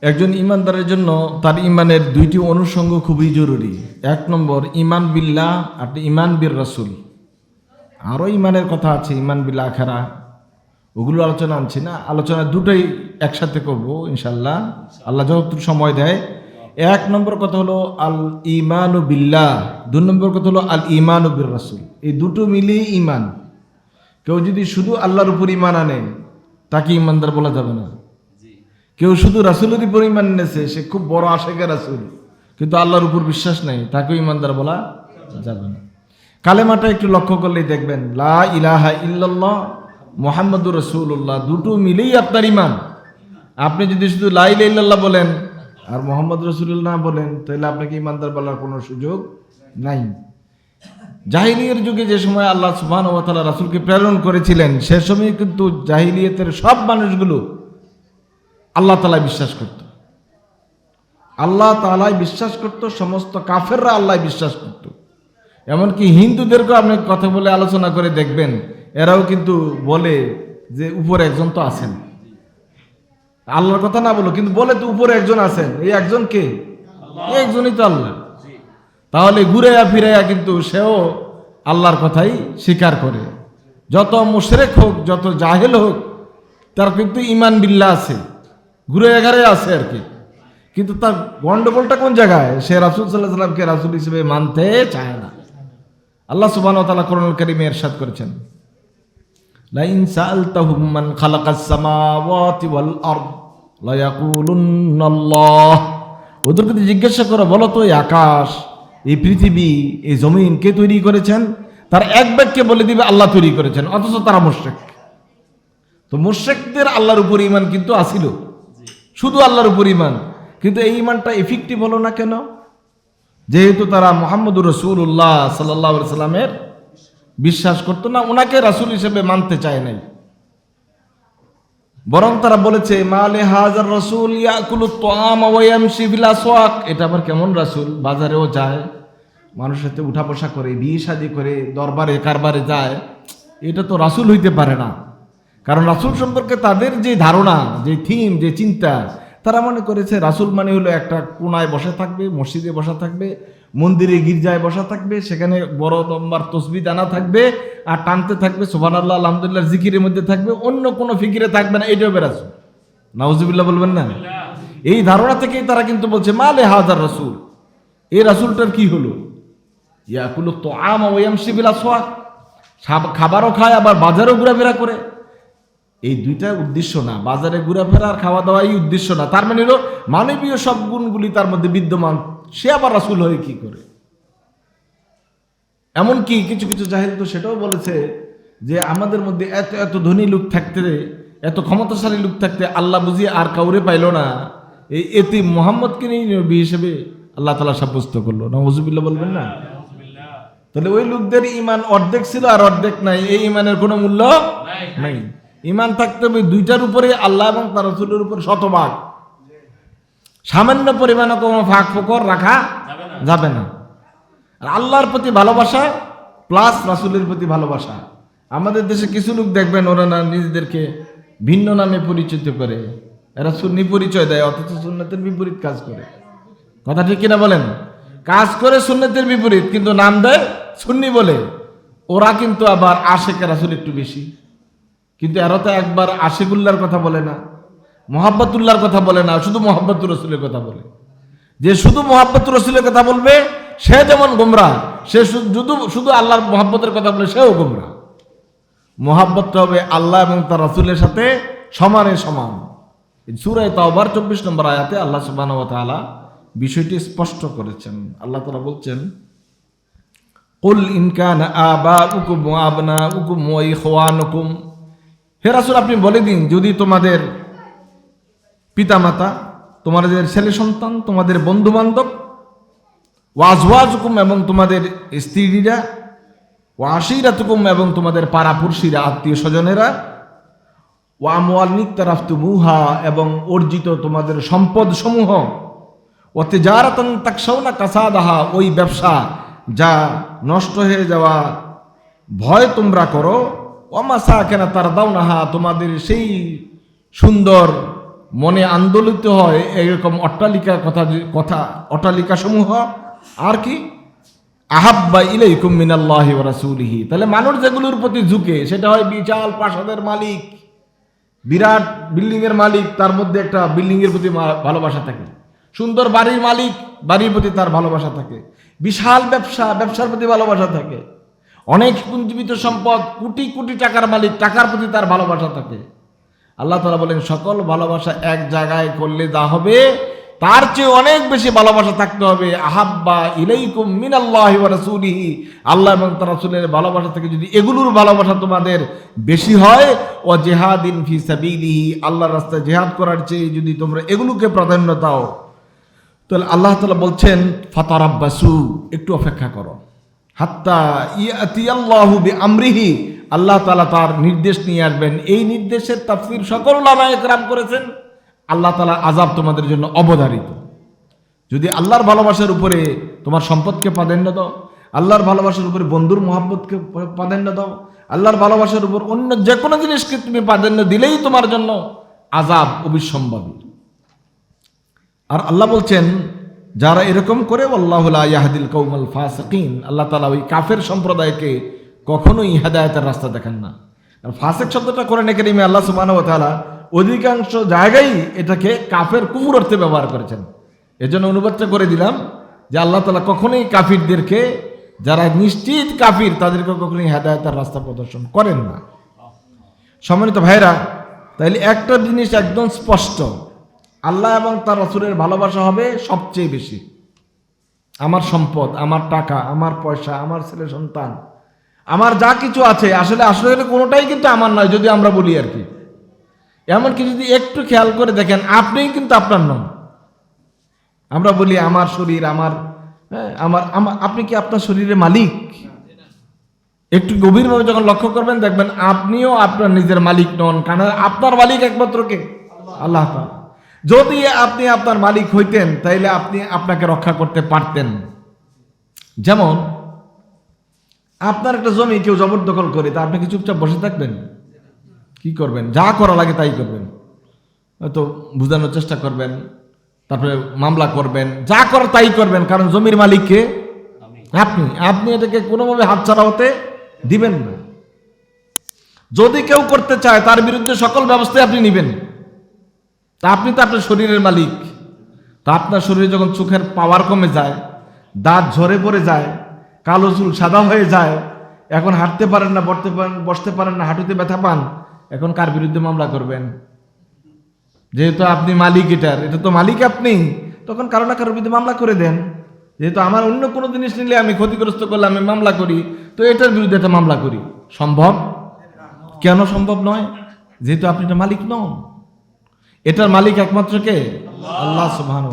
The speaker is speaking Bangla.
একজন ইমানদারের জন্য তার ইমানের দুইটি অনুষঙ্গ খুবই জরুরি। এক নম্বর, ইমান বিল্লাহ, আর ইমান বীর রাসুল। আরও ইমানের কথা আছে, ইমান বিল্লা আখারা। ওগুলো আলোচনা আনছি না, আলোচনা দুটোই একসাথে করব ইনশাল্লাহ আল্লাহ যতটুকু সময় দেয়। এক নম্বর কথা হলো, আল ইমান বিল্লাহ। দু নম্বর কথা হলো, আল ইমান ও বীর রাসুল। এই দুটো মিলিয়ে ইমান। কেউ যদি শুধু আল্লাহর উপর ইমান আনে, তাকে ইমানদার বলা যাবে না। কেউ শুধু রাসুলের উপর ইমান এনেছে সে খুব বড় আশেখে রাসুল। কিন্তু আল্লাহর উপর বিশ্বাস নেই, তাকেও ইমানদার বলা যাবে না। কালেমাটা একটু লক্ষ্য করলেই দেখবেন, লা ইলাহা ইল্লাল্লাহ মোহাম্মদুর রসুল্লাহ দুটো মিলেই আপনার ইমান আপনি যদি শুধু লা ইলাহা ইল্লাল্লাহ বলেন আর মোহাম্মদ রসুল্লাহ না বলেন, তাহলে আপনাকে ইমানদার বলার কোনো সুযোগ নাই। জাহিলিয়ের যুগে যে সময় আল্লাহ তাআলা রাসূলকে প্রেরণ করেছিলেন, সে সময় কিন্তু জাহিলিয়তের সব মানুষগুলো আল্লাহ তালায় বিশ্বাস করত। আল্লাহ তালায় বিশ্বাস করত, সমস্ত কাফেররা আল্লাহ বিশ্বাস করত। এমনকি হিন্দুদেরকেও আপনি কথা বলে আলোচনা করে দেখবেন, এরাও কিন্তু বলে যে উপরে একজন তো আছেন। আল্লাহর কথা না বলো, কিন্তু বলে তো উপরে একজন আছেন। এই একজন কে? একজনই তো আল্লাহ। তাহলে ঘুরেয়া ফিরাইয়া কিন্তু সেও আল্লাহর কথাই স্বীকার করে। যত মুশরেক হোক, যত জাহেল হোক, তার কিন্তু ইমান বিল্লা আছে। ঘুরে এগারে আছে আর কি। কিন্তু তার গন্ডগোলটা কোন জায়গায়? সে রাসুল সাল্লাহ সাল্লামকে রাসুল হিসেবে মানতে চায় না। আল্লাহ সুবাহ তালা করুন কারিমে এরশাদ করেছেন। লাইন সালতাহুম মান খালাকাস সামাওয়াতি ওয়াল আরদ লা ইয়াকুলুন্না আল্লাহ ওদেরকে জিজ্ঞাসা করো, বলো তো, এই আকাশ, এই পৃথিবী, এই জমিন কে তৈরি করেছেন? তার এক বাক্যে বলে দিবে, আল্লাহ তৈরি করেছেন, অথচ তারা মুশরিক। তো মুশরিকদের আল্লাহর উপর ইমান কিন্তু আসিল। শুধু আল্লাহর উপর ইমান কিন্তু এই ইমানটা এফেক্টিভ হলো না কেন? যেহেতু তারা মোহাম্মদুর রসুল্লাহ সাল্লাহ সাল্লামের বিশ্বাস করতো না ওনাকে রাসুল হিসেবে মানতে চায় নাই। বরং তারা বলেছে মালে হাজার রসুল ইয়াকুলু তোয়াম ওয়ামশি বিলা সোয়াক এটা আবার কেমন রাসুল? বাজারেও যায়, মানুষের সাথে উঠা বসা করে, বিয়ে শাদি করে, দরবারে, কারবারে যায়। এটা তো রাসুল হইতে পারে না। কারণ রাসুল সম্পর্কে তাদের যে ধারণা, যে থিম, যে চিন্তা, তারা মনে করেছে রাসুল মানে হলো একটা কোনায় বসে থাকবে, মসজিদে বসা থাকবে, মন্দিরে গির্জায় বসা থাকবে, সেখানে বড় লম্বার তসবি দানা থাকবে, আর টানতে থাকবে সোহান আল্লাহ আলহামদুলিল্লাহ, জিকিরের মধ্যে থাকবে, অন্য কোনো ফিকিরে থাকবে না এইটাও বেরাসুল নাউজুবিল্লাহ বলবেন না? এই ধারণা থেকেই তারা কিন্তু বলছে মালে হাজার রাসুল? এই রাসুলটার কি হলো? ইয়াকুলো তো আম ওয়াম সোয়াক খাবারও খায়, আবার বাজারও ঘোরাফেরা করে। এই দুইটা উদ্দেশ্য না। বাজারে ঘোরাফেরা আর খাওয়া দাওয়া এই উদ্দেশ্য না। তার মানে হলো মানবীয় সব গুণগুলি তার মধ্যে বিদ্যমান। সে আবার রাসুল হয়ে কি করে? এমনকি কিছু কিছু জাহিল তো সেটাও বলেছে যে আমাদের মধ্যে এত এত ধনী লোক থাকতে এত ক্ষমতাশালী লোক থাকতে আল্লাহ বুঝি আর কাউরে পাইল না। এই এতি মোহাম্মদকে নিয়ে নবী হিসেবে আল্লাহ তালা সাব্যস্ত করল। না হজুবিল্লা বলবেন না? তাহলে ওই লোকদের ইমান অর্ধেক ছিল আর অর্ধেক নাই। এই ইমানের কোনো মূল্য নাই। ইমান থাকতে হবে দুইটার উপরে আল্লাহ এবং তার রসুলের উপর শতভাগ। সামান্য পরিমাণে কোনো ফাঁক ফোকর রাখা যাবে না। আর আল্লাহর প্রতি ভালোবাসা প্লাস রাসুলের প্রতি ভালোবাসা। আমাদের দেশে কিছু লোক দেখবেন ওরা না নিজেদেরকে ভিন্ন নামে পরিচিত করে। এরা সুন্নি পরিচয় দেয় অথচ সুন্নতের বিপরীত কাজ করে। কথা ঠিক কিনা বলেন? কাজ করে সুন্নতের বিপরীত কিন্তু নাম দেয় সুন্নি বলে। ওরা কিন্তু আবার আশেকে রাসুল একটু বেশি। কিন্তু এরা তো একবার আশেকুল্লার কথা বলে না, মোহাব্বতুল্লাহর কথা বলে না, শুধু মোহাব্বতুর রসুলের কথা বলে। যে শুধু মোহাব্বতুর রসুলের কথা বলবে, সে যেমন গোমরা সে শুধু শুধু আল্লাহর মোহাব্বতের কথা বলে, সেও গোমরা মোহাব্বতটা হবে আল্লাহ এবং তার রসুলের সাথে সমানে সমান। সুরায় তাওবার চব্বিশ নম্বর আয়াতে আল্লাহ সুবাহ তাআলা বিষয়টি স্পষ্ট করেছেন। আল্লাহ তালা বলছেন, কুল ইনকান আবা উকুম আবনা উকুম ওই হে রাসুল, আপনি বলে দিন, যদি তোমাদের পিতামাতা, তোমাদের ছেলে সন্তান, তোমাদের বন্ধু বান্ধব ওয়াজওয়াজুকুম এবং তোমাদের স্ত্রীরা ওয়াশিরাতুকুম এবং তোমাদের পাড়াপুরসিরা আত্মীয় স্বজনেরা ওয়ামওয়াল নিত্যারাফতু মুহা এবং অর্জিত তোমাদের সম্পদ সমূহ ওতে যারাতন তাকসাও না কাসাদাহা, ওই ব্যবসা যা নষ্ট হয়ে যাওয়া ভয় তোমরা করো অমাসা কেন তার দাও তোমাদের সেই সুন্দর মনে আন্দোলিত হয় এরকম অট্টালিকার কথা কথা অট্টালিকা সমূহ আর কি? আহাব্বা ইলাইকুম মিনাল্লাহি ওয়া রাসূলিহি। তাহলে মানুষ যেগুলোর প্রতি ঝুঁকে, সেটা হয় বিশাল প্রাসাদের মালিক, বিরাট বিল্ডিং এর মালিক, তার মধ্যে একটা বিল্ডিং এর প্রতি ভালোবাসা থাকে। সুন্দর বাড়ির মালিক, বাড়ির প্রতি তার ভালোবাসা থাকে। বিশাল ব্যবসা, ব্যবসার প্রতি ভালোবাসা থাকে। অনেক পুঞ্জীবিত সম্পদ, কোটি কোটি টাকার মালিক, টাকার প্রতি তার ভালোবাসা থাকে। আল্লাহ তালা বলেন, সকল ভালোবাসা এক জায়গায় করলে যা হবে, তার চেয়ে অনেক বেশি ভালোবাসা থাকতে হবে। আহাব্বা ইলাইকুম মিনাল্লাহি রাসূলিহি। আল্লাহ এবং তার রাসূলের ভালোবাসা থেকে যদি এগুলোর ভালোবাসা তোমাদের বেশি হয় ও জেহাদিন ফি সাবিলিহি, আল্লাহর রাস্তায় জেহাদ করার চেয়ে যদি তোমরা এগুলোকে প্রাধান্য দাও, তাহলে আল্লাহ তালা বলছেন, ফাতারাব্বাসু, একটু অপেক্ষা করো। হাত্তা ইয়াতি আল্লাহু আমরিহি আল্লাহ তালা তার নির্দেশ নিয়ে আসবেন। এই নির্দেশের তাফসির সকল লামায়ক রাম করেছেন। আল্লাহ তালা আজাব তোমাদের জন্য অবধারিত। যদি আল্লাহর ভালোবাসার উপরে তোমার সম্পদকে প্রাধান্য দাও, আল্লাহর ভালোবাসার উপরে বন্ধুর মোহাম্মতকে প্রাধান্য দাও, আল্লাহর ভালোবাসার উপর অন্য যে কোনো জিনিসকে তুমি প্রাধান্য দিলেই তোমার জন্য আজাব অবিসম্ভাবী। আর আল্লাহ বলছেন যারা এরকম করে আল্লাহ ইয়াহাদিল কৌমাল ফাসিকিন, আল্লাহ তালা ওই কাফের সম্প্রদায়কে কখনোই হেদায়তের রাস্তা দেখেন না। আর ফাসেক শব্দটা করে নেকেরিমে আল্লাহ সুবাহ তালা অধিকাংশ জায়গায় এটাকে কাফের কুকুর অর্থে ব্যবহার করেছেন। এজন্য অনুবাদটা করে দিলাম যে আল্লাহ তালা কখনোই কাফিরদেরকে, যারা নিশ্চিত কাফির, তাদেরকে কখনোই হেদায়তের রাস্তা প্রদর্শন করেন না। সম্মানিত ভাইরা তাইলে একটা জিনিস একদম স্পষ্ট। আল্লাহ এবং তার রসুলের ভালোবাসা হবে সবচেয়ে বেশি। আমার সম্পদ আমার টাকা আমার পয়সা আমার ছেলে সন্তান আমার যা কিছু আছে আসলে আসলে কোনোটাই কিন্তু আমার নয় যদি আমরা বলি আর কি। এমনকি যদি একটু খেয়াল করে দেখেন আপনিই কিন্তু আপনার নন। আমরা বলি আমার শরীর আমার হ্যাঁ, আমার আপনি কি আপনার শরীরের মালিক? একটু গভীরভাবে যখন লক্ষ্য করবেন দেখবেন আপনিও আপনার নিজের মালিক নন কারণ আপনার মালিক একমাত্র কে? আল্লাহ তাআলা। যদি আপনি আপনার মালিক হইতেন, তাইলে আপনি আপনাকে রক্ষা করতে পারতেন। যেমন, আপনার একটা জমি কেউ জবরদখল করে, তা আপনি কি চুপচাপ বসে থাকবেন? কি করবেন? যা করা লাগে তাই করবেন। হয়তো বোঝানোর চেষ্টা করবেন, তারপরে মামলা করবেন, যা কর তাই করবেন, কারণ জমির মালিককে আপনি আপনি এটাকে কোনোভাবে হাতছাড়া হতে দিবেন না। যদি কেউ করতে চায়, তার বিরুদ্ধে সকল ব্যবস্থায় আপনি নেবেন। তা আপনি তো আপনার শরীরের মালিক। তা আপনার শরীরে যখন চোখের পাওয়ার কমে যায়, দাঁত ঝরে পড়ে যায়, কালো চুল সাদা হয়ে যায়, এখন হাঁটতে পারেন না, বসতে পারেন বসতে পারেন না, হাঁটুতে ব্যথা পান, এখন কার বিরুদ্ধে মামলা করবেন? যেহেতু আপনি মালিক এটার, এটা তো মালিক আপনি, তখন কারও না কারোর বিরুদ্ধে মামলা করে দেন। যেহেতু আমার অন্য কোনো জিনিস নিলে আমি ক্ষতিগ্রস্ত করলে আমি মামলা করি, তো এটার বিরুদ্ধে একটা মামলা করি। সম্ভব? কেন সম্ভব নয়? যেহেতু আপনি এটা মালিক নন। এটার মালিক একমাত্র কে? আল্লাহ সুবহান